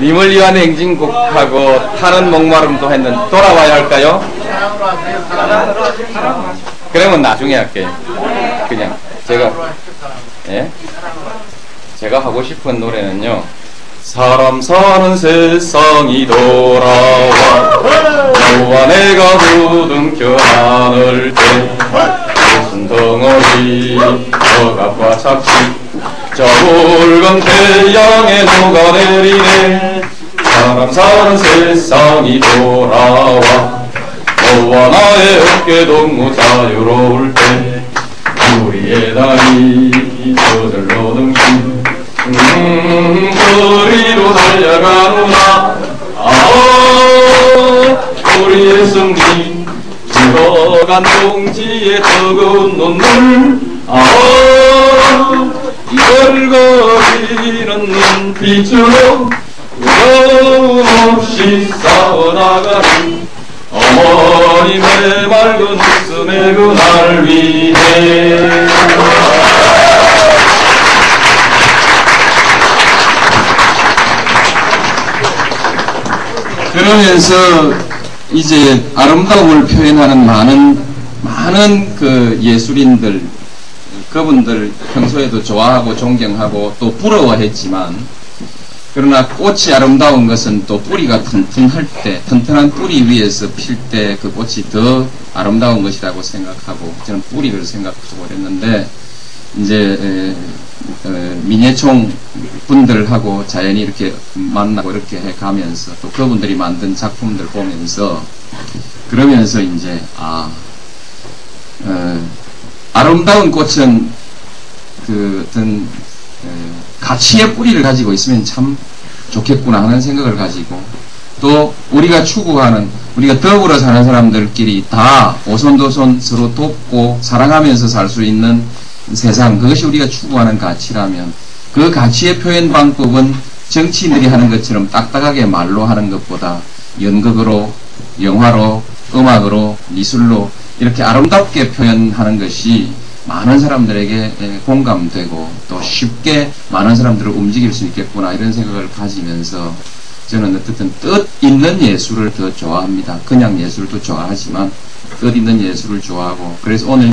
님을 위한 행진곡하고 타는 목마름도 했는 돌아와야 할까요? 그러면 나중에 할게요. 그냥 제가 예? 제가 하고 싶은 노래는요. 사람 사는 세상이 돌아와 너와 내가 부둥켜 안을 때 무슨 덩어리 억압과 착시 저 붉은 태양에 녹아내리네 세상이 돌아와 너와 나의 어깨 동무 자유로울 때 우리의 다리 저절로 등기 음, 거리로 달려가노라. 아 우리의 승리. 죽어간 동지의 뜨거운 눈물. 아 이걸 거리는 눈빛으로 두려움 없이 싸워나가는 어머님의 맑은 웃음의 그날 위해. 그러면서 이제 아름다움을 표현하는 많은 많은 그 예술인들 그분들 평소에도 좋아하고 존경하고 또 부러워했지만 그러나 꽃이 아름다운 것은 또 뿌리가 튼튼할 때 튼튼한 뿌리 위에서 필 때 그 꽃이 더 아름다운 것이라고 생각하고 저는 뿌리를 생각하고 그랬는데 이제 에, 어, 민예총 분들하고 자연히 이렇게 만나고 이렇게 해 가면서 또 그분들이 만든 작품들 보면서 그러면서 이제 아 어, 아름다운 꽃은 그 어떤 어, 가치의 뿌리를 가지고 있으면 참 좋겠구나 하는 생각을 가지고 또 우리가 추구하는 우리가 더불어 사는 사람들끼리 다 오손도손 서로 돕고 사랑하면서 살 수 있는 세상 그것이 우리가 추구하는 가치라면 그 가치의 표현 방법은 정치인들이 하는 것처럼 딱딱하게 말로 하는 것보다 연극으로 영화로 음악으로 미술로 이렇게 아름답게 표현하는 것이 많은 사람들에게 예, 공감되고 또 쉽게 많은 사람들을 움직일 수 있겠구나 이런 생각을 가지면서 저는 어쨌든 뜻 있는 예술을 더 좋아합니다. 그냥 예술도 좋아하지만 뜻 있는 예술을 좋아하고 그래서 오늘